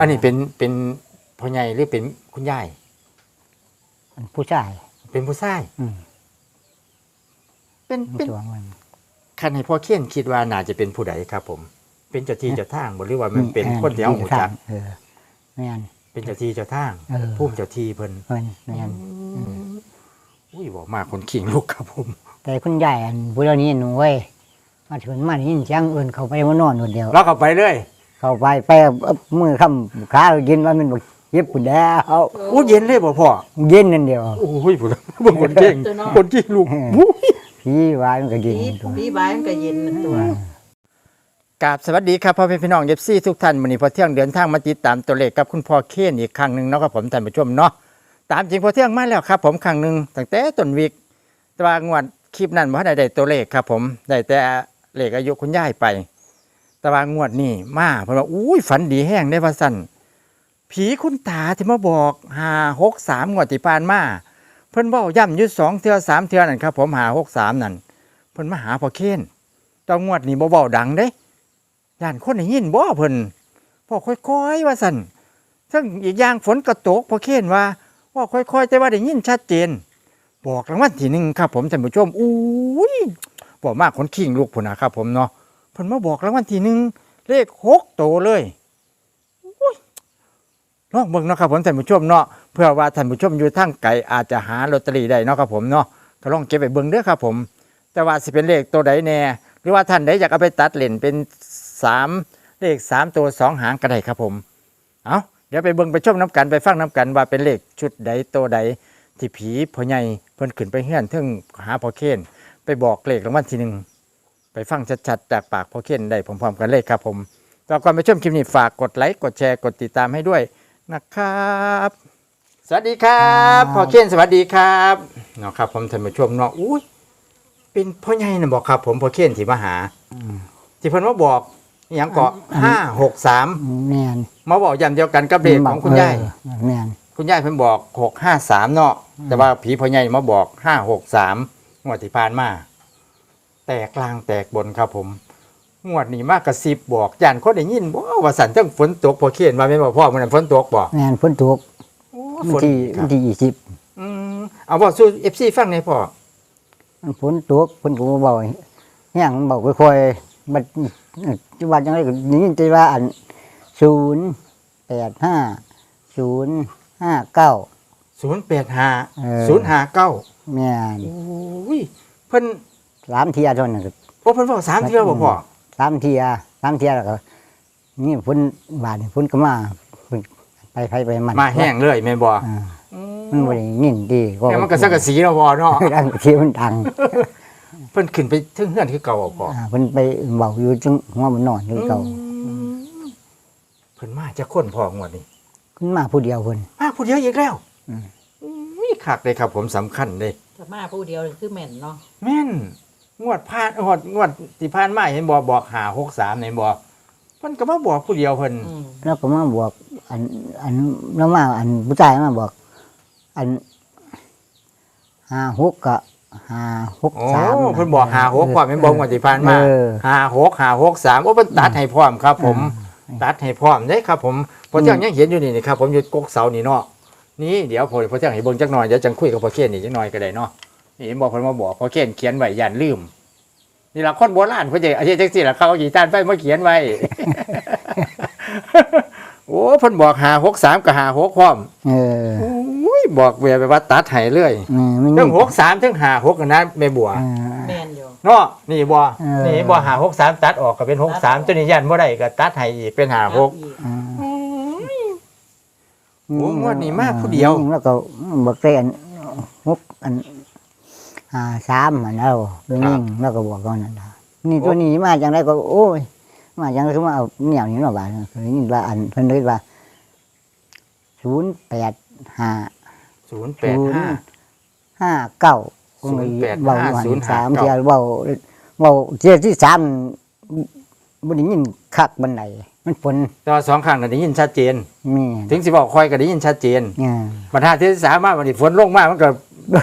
อันนี้เป็นเป็นพ่อใหญ่หรือเป็นคุณยายอันผู้ชายเป็นผู้ชายอืมเป็นมันเป็นสวงมัน คันให้พ่อเขียนคิดว่าน่าจะเป็นผู้ใดครับ ผม เป็นเจ้าที่เจ้าทางบ่หรือว่ามันเป็นคนที่เฮาหูจักเออแม่น เป็นเจ้าที่เจ้าทางเออ ผู้เจ้าที่เพิ่นเพิ่นแม่นอุ้ยบอกมาคนขิงลูกครับผม แต่คุณยายอันผู้เดี๋ยวนี้หนูเว้ยมาถึงมาได้ยินเสียงอื่นเขาไปมานอนคนเดียวเราเข้าไปเลย เข้าไปไปเอามือค้ำขากินว่ามันบอกเย็บปุ่นแล้วอู้เย็นเลยบ่พ่อเย็นนั่นเดียวโอ้ยผู้บ่คนเก่งตัวน้อยคนขิงลูกเอออู้ยพี่วายมันก็เย็นผีตัวผีบายมันก็เย็นนะตัวกราบสวัสดีครับพ่อแม่พี่น้องเอฟซีทุกท่านวันนี้พอเที่ยงเดินทางมาติดตามตัวเลขกับคุณพ่อเคนอีกครั้งหนึ่งเนาะครับผมท่านผู้ชมเนาะตามจริงพอเที่ยงมาแล้วครับ ผมครั้งหนึ่งตั้งแต่ต้นวิกแต่ว่างวดคลิปนั้นบ่ได้ได้ตัวเลขครับ ผมได้แต่เลขอายุคุณยายไป แต่ว่างวดนี้มาเพิ่นว่าอุ้ยฝันดีแห้งได้ว่าสั่นผีคุณตาที่มาบอกหาหกสามงวดที่ผ่านมาเพิ่นเว้าย่ำยู่สองเทือสามเทือนั่นครับ ผมหาหกสามนั่นเพิ่นมาหาพ่อเคนตองวดนี้บ่เว้าดังเด้ย่านคนได้ยินบ่เพิ่นพ่อค่อยๆว่าสั่นซึ่งอีกอย่างฝนกระตกพอเคนว่าว่าค่อยๆแต่ว่าได้ยินชัดเจน บอกรางวัลที่หนึ่งครับ ผมท่านผู้ชมอุ้ยบอกมากคนขิงลูกพุ่นนะครับผมเนาะ พิ่นมาบอกรางวัลที่หนึ่งเลขหกโตเลยลองเบิ่งเนาะครับผมท่านผู้ชมเนาะเพื่อว่าท่านผู้ชมอยู่ทางไกลอาจจะหาลอตเตอรี่ได้เนาะครับผมเนาะก็ลองเก็บไปเบิ่งเด้อครับผม แต่ว่าสิเป็นเลขตัวใดแน่หรือว่าท่านใดอยากเอาไปตัดเล่นเป็นสามเลขสามตัวสองหางก็ได้ครับผม เอาเดี๋ยวไปเบิ่งไปชมน้ำกันไปฟังน้ำกันว่าเป็นเลขชุดใดตัวใดที่ผีพ่อใหญ่เพิ่นขึ้นไปเฮือนเทิงหาพ่อเคนไปบอกเลขรางวัลที่หนึ่ง ไปฟังชัดๆจากปากพ่อเคนได้พร้อมๆกันเลยครับผมต่อก่อนไปชมคลิปนี้ฝากกดไลค์กดแชร์กดติดตามให้ด้วยนะครับสวัสดีครับพ่อเคนสวัสดีครับเนาะครับ ผมท่านผู้ชมเนาะอุ้ยเป็นพ่อใหญ่นะบอกครับ ผมพ่อเคนที่มาหาที่เพิ่นมาบอกอหย่างเกาะห้าหกสามแม่นมาบอกอย่างเดียวกันกับเด็กของคุณยายเออแม่นคุณยายเพิ่นบอกหกห้าสามเนาะแต่ว่าผีพ่อใหญ่มาบอกห้าหกสามงวดที่ผ่านมา แตกกลางแตกบนครับผมงวดนี้มากกระซิบบอกย่านคนได้ยินบ่ว่าสันเทั้งฝนตกพอเขียนมาแม่นบ่พ่อมันนนฝนตกบ่แม่นฝนตกโอ้วันฝนที่ควัรับนที่ยี่สิบอืมเอาบอกสู้ FC ฟังหน่อยพ่อฝนตกฝนก็บ่เบาเนี่ยมันเบาค่อยๆบัดจังหวัดจังไดก็ได้ยินแต่ว่าอันศูนย์แปดห้าศูนย์ห้าเก้า 085 เออ 059 แม่นโอ้ยเพิ่น สามเทียเท่านั้นก็โอ้เพิ่นบอกสามเทื่อบ่พ่อสามเทียสามเทียแล้วก็นี่ฝนบาดนี่ฝนก็มาฝนไปไปไปมันมาแห้งเลยแม่นบ่อ่ามันบ่ได้ยินดีก็แต่มันก็สังกะสีแล้วบ่เนาะดังที่มันดังเพิ่นขึ้นไปถึงเฮือนคือเก่าบ่พ่ออ่าเพิ่นไปเบาอยู่จังหัวมันนอนอยู่เก่าเพิ่นมาจะคนพองวดนี้ขึ้นมาผู้เดียวเพิ่นมาผู้เดียวอีกแล้วอืม อุ้ยคักเลยครับผมสำคัญเลย ถ้ามาผู้เดียวนี่คือแม่นเนาะ แม่น งวดผ่านงวดงวดที่ผ่านมาเห็นบอกบอกหาหกสามในบอกเพิ่นก็มาบอกผู้เดียวเพิ่นอืมแล้วก็มาบอก อัน อันแล้วมาอันผู้ชายมาบอก อันห้าหกกะห้าหกโอ้สาม เพิ่นบอกหาหกความเป็นบอกงวดที่ผ่านมาเออ หาหกหาหกสามโอ้เพิ่นตัดให้พร้อมครับ ผม ตัดให้พร้อมเด้ครับ ผมพอเที่ยงยังเห็นอยู่นี่นี่ครับ ผมอยู่กกเสานี่เนาะนี่เดี๋ยวพอพอเที่ยงให้เบิ่งจักหน่อยเดี๋ยวจังคุยกับพ่อเคนนี่จักหน่อยก็ได้เนาะนี่ เห็นบอกเพิ่นมาบอกพ่อเคนเขียนไว้ย่านลืม นี่ล่ะคนโบราณเพิ่นจะอาชีพจังซี่ล่ะเขาเอากี่ตานไปมาเขียนไว้ โอ้เพิ่นบอกหาหกสามกับหาหกพร้อมเอออุ้ยบอกเวียไปว่าตัดให้เลยเออมันเรื่องหกสามถึงหาหกนะแม่บัวเออแม่นอยู่ เนาะนี่บัวเออ นี่บัวหาหกสามตัดออกก็เป็นหกสามตัวนี้ยันบ่ได้ก็ตัดให้อีกเป็นหาหกอีกเออโอ้งวดนี้มาผู้เดียว แล้วก็บอกเต้นหกอัน ห้าสามอันแล้วเรื่องนี้แล้วก็บอกว่านั่นล่ะนี่ตัวนี้มาจังไรก็ โอ้ย มาจังไรคือมาเอาเหนียวนี้มาบาดคือนี่ว่าอันเพิ่นเลยว่าศูนย์แปดห้าศูนย์แปดห้าห้าเก้า085เบาหันสาม059เทียเบาเบาเทียที่สามบ่ได้ยินคักบันไดมันฝนแต่ว่าสองครั้งก็ได้ยินชัดเจนมีถึงสิบอกคอยก็ได้ยินชัดเจนเนี่ยบรรทัดที่สามมาวันนี้ฝนลงมามันก็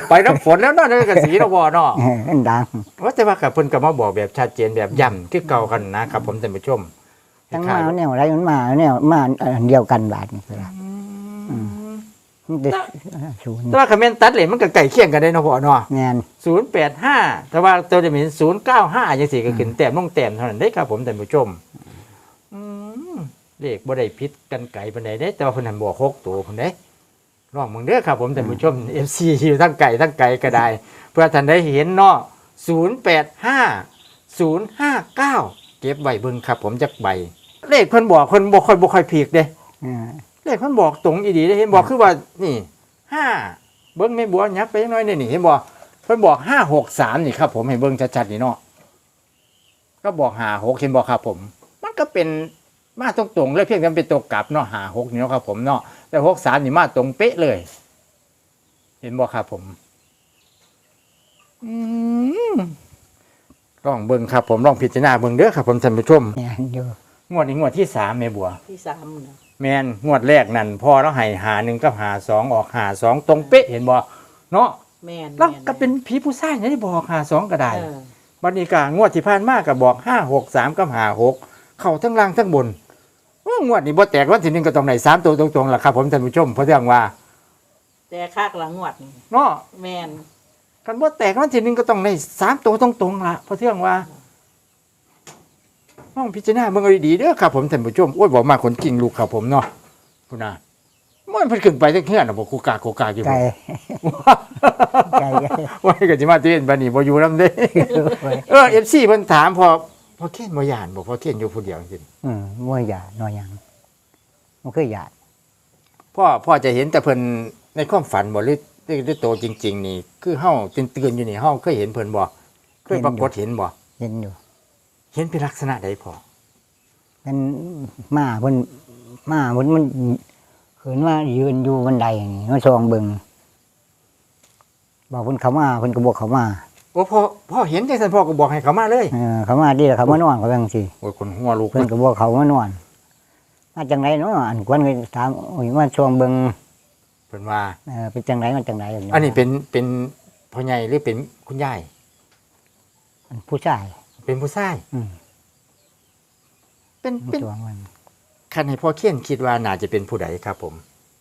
ไปน้ำฝนแล้วเนาะนั่นก็สีเราบ่เนาะเออมันดังว่าแต่ว่ากับเพิ่นก็มาบอกแบบชัดเจนแบบย่ำคือเก่ากันนะครับผมท่านผู้ชมทั้งมาแนวไรมันมาแนวมาอันเดียวกันบาทนี่คือละมันจะศูนย์แต่ว่าคอมเมนต์ตัดเลยมันก็ไก่เคียงกันได้เนาะพ่อเนาะแมนศูนย์แปดห้าแต่ว่าตัวจะมีศูนย์เก้าห้าอย่างสี่ก็ขึ้นแต้มลงแต้มเท่านั้นได้ครับผมท่านผู้ชมอืมเลขบ่ได้พิษกันไก่ปานใดได้แต่ว่าเพิ่นหันบอกหกตัวเพิ่นได้ ลองมึงเด้อครับผมท่านผู้ชม FC อยู่ทั้งไก่ทั้งไก่ก็ได้ เพื่อท่านได้เห็นเนาะศูนย์แปดห้าศูนย์ห้าเก้าเก็บไว้เบิ่งครับผมจักใบ เลขเพิ่นบอกเพิ่นบ่ค่อยบ่ค่อยพีกเด้อ่าเลขเพิ่นบอกตรงอีดีได้เห็นบอกคือว่านี่ห้าเบิ้งไม่บัวยับไปจักหน้อยนี่นี่เห็นบอกเพิ่นบอกห้าหกสามนี่ครับผมให้เบิ้งชัดๆนี่เนาะก็บอกหาหกเห็นบอกครับผม มันก็เป็น มาตรงๆเลยเพียงแต่มันเป็นตัวกลับเนาะหาหกนี่เนาะครับผมเนาะแต่หกสามนี่มาตรงเป๊ะเลย เห็นบอกครับผมอืมลองเบิ้งครับผมลองพิจารณาเบิ้งเด้อครับผมท่านผู้ชมแมนอยู่งวดนี้งวดที่สามแม่บัว ที่สามนะแมนงวดแรกนั่นพอแล้วให้หาหนึ่งกับหาสองออกหาสองตรงเป๊ะเห็นบ่เนาะแม่นแล้วแม่นก็เป็นผีผู้ชายนี่ได้บอกหาสองก็ได้เออ บัดนี้ก็งวดที่ผ่านมาก็บอกห้าหกสามกับหาหกเข้าทั้งล่างทั้งบนว่า งวดนี้บ่แตกวันที่หนึ่งก็ต้องไหนสามตัวตรงๆล่ะครับผมท่านผู้ชมเพราะเรื่องว่าแต่คากหลังงวดนี่เนาะแม่นกันบ่แตกวันที่หนึ่งก็ต้องในสามตัวตรงๆล่ะเพราะเรื่องว่าน้องพิจารณาเบิ่งเอาดีๆเด้อครับผมท่านผู้ชมโอ้ยบอกมาคนกิ่งลูกครับผมเนาะคุณน่ะมันเพิ่นขึ้นไปทั้งเฮือนน่ะบ่กูกากกูกากอยู่ไก่บ่ไก่ว่าก็สิมาเต้นบัดนี้บ่อยู่นำเด้เออ FC เพิ่นถามพอ พอเทียนบ่ย่านบ่พอเทียนอยู่ผู้เดียวจริงอืมมวยหยาดนอยหยังมันคือหยาดพ่อพ่อจะเห็นแต่เพิ่นในความฝันบ่หรือหรือหรือโตจริง ๆ นี่ คือเฮาตื่นๆอยู่นี่เฮาเคยเห็นเพิ่นบ่เคยปรากฏเห็นบ่เห็นอยู่เห็นเป็นลักษณะใดพ่อมันมาเพิ่นมาเพิ่นมันเห็นว่ายืนอยู่บันไดนี่มันซองเบิ่งบอกเพิ่นเขามาเพิ่นก็บอกเขามา โอ้พ่อพ่อเห็นจังซั่นพ่อก็บอกให้เขามาเลยเออเขามาดีแล้วเขามานอนเขาจังซี่โอ้ยคนหัวลูกเพิ่นก็บอกเขามานอน มาจังไรเนาะอันกวนก็ถามโอ้ยมาช่วงเบิ่งเพิ่นว่า เออเป็นจังไรมันจังไรย่างอันนี้เป็นเป็นพ่อใหญ่หรือเป็นคุณยายอันผู้ชาย เป็นผู้ชายอืมเป็นมาเป็นช่วงมัน คันให้พ่อเขียนคิดว่าน่าจะเป็นผู้ใดครับ ผม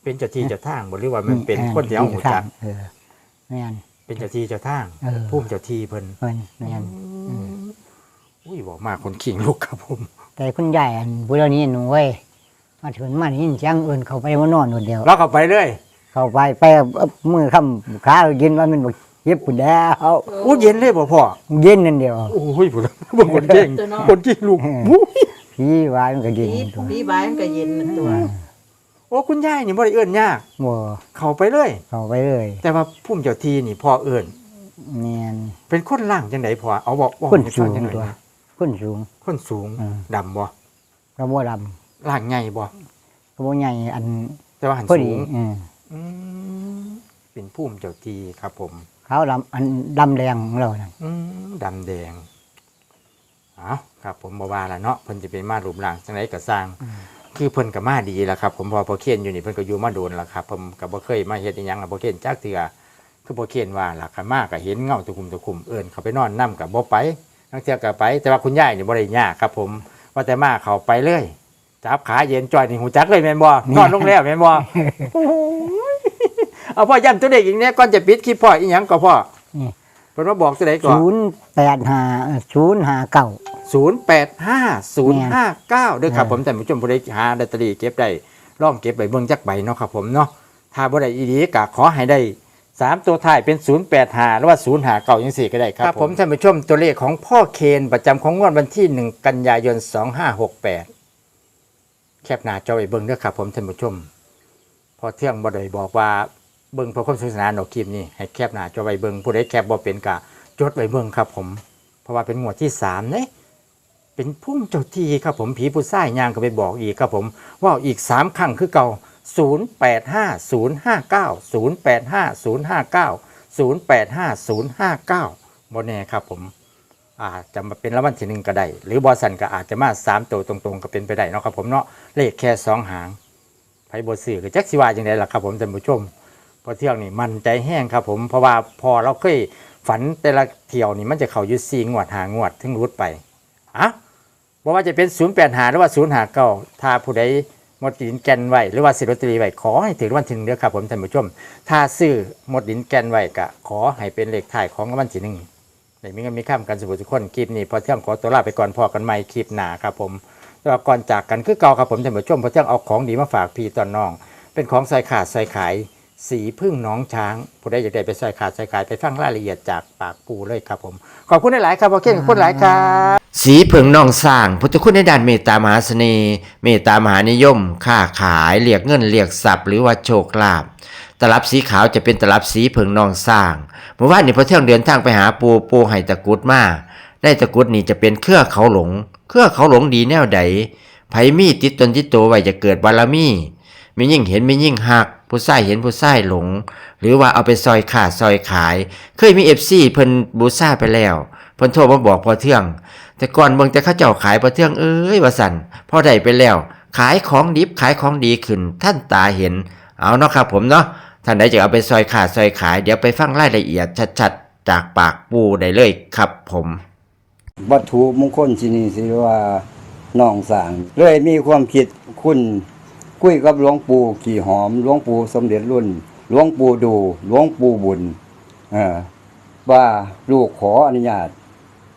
เป็นเจ้าที่เจ้าทางบ่หรือว่ามันเป็นคนที่เอาหูจัก เออแม่น เป็นเจ้าที่เจ้าทางเออ พุ่มเจ้าที่เพิ่นเพิ่นแม่นอุ้ยบอกมาคนขิงลูกครับผมแต่คุณยายอันผู้เดี๋ยวนี้หนูเว้ยมาถึงมานี่จังเอิ้นเขาไปมานอนคนเดียว เราเข้าไปเลยเข้าไปไปเอามือค้ำขาเย็นว่ามันบอกเย็บปุ่นแล้วอู้เย็นเลยบ่พ่อเย็นนั่นเดียว โอ้ยผมบางคนเก่งคนขิงลูกเออ อุ้ยพี่ว่ามันก็เย็นพี่ตัวพี่บายมันก็เย็นนะตัว โอ้คุณยายนี่บ่ได้เอื้อนยากบ่เข้าไปเลย เข้าไปเลยแต่ว่าพุ่มเจ้าที่นี่พ่อเอื้อนแม่นเป็นคนล่างจังไดพ่อเอาบอกบอกคนให้สูฟังจัหน่อยตัวนะคนสูงคนสูงอืมดำบ่กระบ่ดล่างใหญ่บ่ำกระบ่ใหญ่อันแต่ว่าหันพอสูดีงเอออืมเป็นพุ่มเจ้าที่ครับ ผมขาวดำอันดำแดงของเรานั่นอืมดำแดงเอาครับ ผมบว่าละเนาะเพิ่นจะเป็นมารูปร่างจังไดก็สร้าง คือเพิ่นก็มาดีแล้วครับ ผมพอพอเขียนอยู่นี่เพิ่นก็อยู่มาโดนแล้วครับผมก็บ่เคยมาเฮ็ดอีหยังกับบ่เขียนจักเทื่อคือบ่เขียนว่าล่ะคันมาก็เห็นเงาตะคุ่มตะคุ่มเอิ้นเขาไปนอนนํก็บ่ไปทั้งเทื่อก็ไป แต่ว่าคุณยายนี่บ่ได้ยากครับ ผมว่าแต่มาเขาไปเลยจับขาเย็นจ่อยนี่หูจักเลยแม่นบ่นอนลงแล้วแม่นบ่โอ้โหเอาพ่อย้ำตัวเด็กอีกเนี่ยก่อนจะปิดคลิปพ่ออีหยังก็พ่อนี่เพิ่นว่าบอกตัวใดก่อนศูนย์แปดห้าศูนย์ห้าเก้า ศูนย์แปดห้าศูนย์ห้าเก้าด้วยครับเออผมแต่านผู้ชมผู้ใดหาลอตเตอรี่เก็บได้ร่องเก็บใบเบิ่งจักใบเนาะครับผมเนาะถ้าบ่ได้อีดีก็ขอให้ได้สามตัวท้ายเป็นศูนย์แปดหาหรือว่าศูนย์หาเก้ายังสี่ก็ได้ครับผมท่านผู้ชมตัวเลขของพ่อเคนประจำของงวดวันที่หนึ่งกันยายนสองห้าหกแปดแคบหน้าจอไว้เบิ่งเด้อครับผมท่านผู้ชม พอเที่ยงบ่ได้บอกว่าเบิ่งเพื่อความสนุกสนานเอาคลิปนี้ให้แคบหน้าจอไว้เบิ่งผู้ใดแคบบ่เป็นกะจดไว้เบิ่งครับผม เพราะว่าเป็นงวดที่สามเนี่ย เป็นพุ่มเจ้าที่ครับผมผีผู้ซ่ายยางก็ไปบอกอีกครับผม ว่าอีกสามครั้งคือเก่า 0 8 5 0 5 9 0 8 5 0 5 9 0 8 5 0 5 9บนแน่ครับผมอาจจะมาเป็นรางวัลที่หนึ่งก็ได้ หรือบอสันก็อาจจะมาสามตัวตรงๆ ก็เป็นไปได้เนาะครับผมเนาะเลขแค่สองหางไพ่บสื่อก็จักสิวาอย่างไรล่ะครับผมท่านผู้ชมพอเที่ยวนี่มันใจแห้งครับผมเพราะว่าพอเราเคยฝันแต่ละเที่ยวนี่มันจะเข้าอยู่สี่งวดหางวดถึงรุดไปอะ บ่ว่าจะเป็น0 8หาหรือว่า0หาเก้าถ้าผู้ใดหมดดินแกนไว้หรือว่าสิลอตเตอรี่ไว้ขอให้ถึงวัลที่หนึ่งเด้อครับผมท่านผู้ชม ถ้าซื้อหมดดินแกนไว้ก็ขอให้เป็นเลขท้ายของวัลที่หนึ่งในมีเงินมีข้ามกันสุขทุกคนคลิปนี้พอเที่ยงขอตัวลาไปก่อนพอกันใหม่คลิปหนาครับผมแต่ว่าก่อนจากกันคือเก่าครับผมท่านผู้ชมพอเที่ยงเอาของดีมาฝากพี่ตอนน้อง เป็นของใส่ขาดใส่ขายสีพึ่งน้องช้างผู้ใดอยากได้ไปใส่ขาดใส่ขายไปฟังรายละเอียดจากปากปูเลยครับผมขอบคุณหลายครับพอเก่งขอบคุณหลายครับ สีเผิงนองสร้างพุทธคุณในด้านเมตตามหาเสน่ห์เมตตามหานิยม ค้าขายเรียกเงินเรียกทรัพย์หรือว่าโชคลาภตลับสีขาวจะเป็นตลับสีเผิงนองสร้างเมื่อวานนี้พอเที่ยงเดินทางไปหาปูปูไห้ตะกุดมาได้ตะกุดนี่จะเป็นเครือเขาหลง เครือเขาหลงดีแนวใดไผมีติดตนติดตัวไว้จะเกิดบารมีมียิ่งเห็นมียิ่งหัก ผู้ใส่เห็นผู้ใส่หลง หรือว่าเอาไปซอยขาดซอยขาย เคยมีเอฟซีเพิ่นบูซ่าไปแล้ว เพิ่นโทรมาบอกพอเทื่องแต่ก่อนเบิ่งแต่เข้าเจ้าขายพอเทื่องเอ้ยว่าสั่นพอได้ไปแล้ว ขายของดิบขายของดีขึ้น ท่านตาเห็น เอาเนาะครับผมเนาะท่านใดจะเอาไปซอยขาดซอยขาย เดี๋ยวไปฟังรายละเอียดชัดๆ จากปากปูได้เลยครับผม วัตถุมงคลที่นี่สิว่าน้องสางเลยมีความคิดคุณคุยกับหลวงปู่ขี่หอมหลวงปู่สมเด็จรุ่นหลวงปู่ดูหลวงปู่บุญออว่าลูกขออนุญาต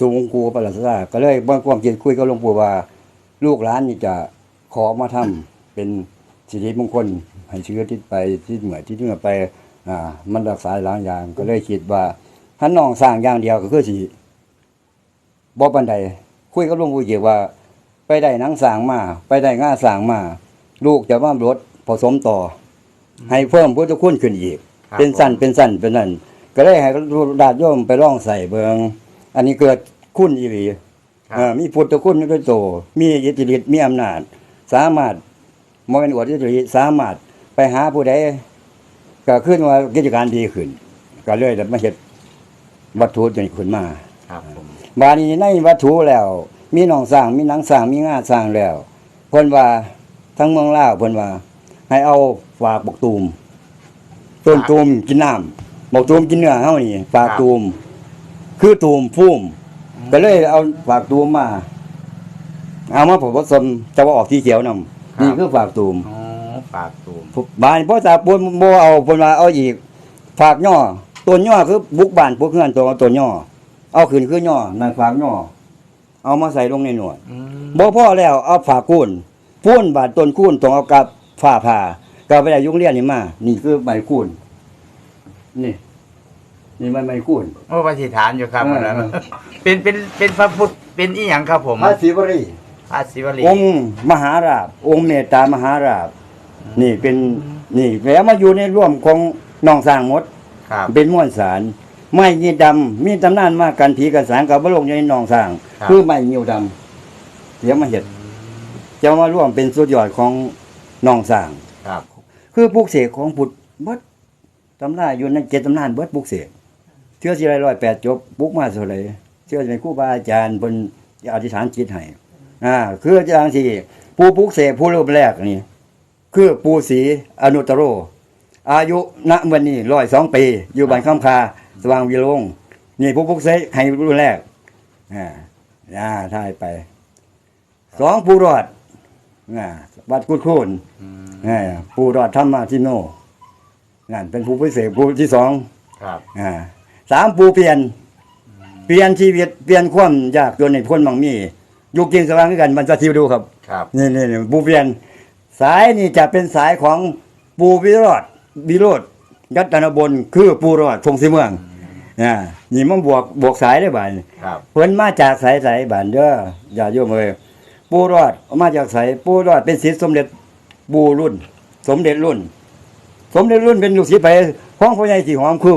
สูงกูประหลาดซาก็เลยบ่ความคิดคุยกับหลวงปู่ว่า ลูกหลานนี่จะขอมาทำเป็นสิริมงคลให้เชื้อที่ไปที่เหมือนที่เหนือไปอ่ามันรักษาหลายอย่าง ก็เลยคิดว่าถ้าน้องสร้างอย่างเดียวก็คือสิบ่ปานใดคุยกับหลวงปู่เกี่ยวว่า ไปได้หนังสร้างมา ไปได้ง่าสร้างมา ลูกจะมารถผสมต่อ ให้เพิ่มพุทธคุณขึ้นอีกครับเป็นสั้นเป็นสั้นเป็นนั่นก็เลยให้ดาดโยมไปล่องใส่เบิง อันนี้เกิดคุณอีหลีครับเอ่อมีพุทธคุณด้วยโต มีอิทธิฤทธิ์มีอำนาจ สามารถมเป็นอวดอิทธิฤทธิ์สามารถไปหาผู้ใดก็ขึ้นว่ากิจการดีขึ้น ก็เลยได้มาเฮ็ดวัตถุจนขึ้นมา ครับผมบาดนี้ในวัตถุแล้ว มีหนองสร้างมีหนังสร้างมีงาสร้างแล้วเพิ่นว่าทั้งเมืองลาวเพิ่นว่า ให้เอาฝากบกตูมต้นตูมกินน้ำบกตูมกินเนื้อเฮานี่ฝากตูม คือตูมพุ่มก็เลยเอาฝากตูมมา เอามาผสมจะว่าออกที่เขียวนํนี่คือฝากตูมอ๋อปากตูมบ้านพ่อตาปูนบ่เอาเพิ่นว่าเอาอีกฝากย่อต้นย่อคือบุกบ้านพวกเฮือนตัวต้นย่อ เอาขึ้นคือย่อนั่นฝากย่อ เอามาใส่ลงในหนวดอืมบ่พอแล้วเอาฝากคูนพูนบาดต้นคูนต้องเอากับฝ้าผ่าก็ไปได้ยุงเรียนนี่มา นี่คือใบคูนนี่ นี่มันใบคูนโอ้ปฏิฐานอยู่ครับเออ วันนั้นเป็นเป็นเป็นพระพุทธเป็นอีหยังครับผมพระศิวรีพระศิวลีองค์มหาราชองค์เมตตามหาราชนี่เป็นนี่แล้วมาอยู่ในร่วมของน้องสร้างหมด ครับ เป็นม้วนสารไม้ยีดำมีตำนานมากกันผีกันสางกับบลงอยู่ในหนองสร้าง ครับ คือไม้ยิวดำเดี๋ยวมาเห็ดจะมาร่วมเป็นสุดยอดของหนองสร้าง ครับ คือปลูกเสกของพุทธเบิดตำนานอยู่ในเจ็ดตำนานเบิดปลูกเสก เชื่อสิไรร้อยแปดจบปลูกมาเท่าไหรเชื่อเป็นครูบาอาจารย์บนอธิษฐานจิตให้อ่าคืออย่างที่ผู้ปลูกเสกผู้รูปแรกนี่ คือปูศรีอนุตตโร อายุณวันนี้ร้อยสองปี อยู่บ้านข้ามคาสว่างวิโรงนี่ผู้พุกเสกให้รุ่นแรกอ่าอ่าถ่ายไปสองผู้รอดอ่าวัดกุดคูนอ่าผู้รอดธรรมาทิโนนั่นเป็นผู้พิเศษผู้ที่สองครับอ่า สามผู้เปลี่ยน เปลี่ยนชีวิตเปลี่ยนความยากจนในพ้นบางมีอยู่กินสว่างด้วยกันมันจะทิวดูครับครับนี่นี่นี่ปูเปลี่ยน สายนี่จะเป็นสายของปูวิโรธวิโรธยัตนบนคือปูรอดทงสีเมืองอ่านี่มันบวกบวกสายได้บ่ายครับเพิ่นมาจากสายสายบานเด้ออย่าโยมเอ้ยปูรอดมาจากสายปูรอดเป็นศิษย์สมเด็จปูรุ่น สมเด็จรุ่น สมเด็จรุ่นเป็นลูกศิษย์ไปห้องพ่อใหญ่สีหอมคือ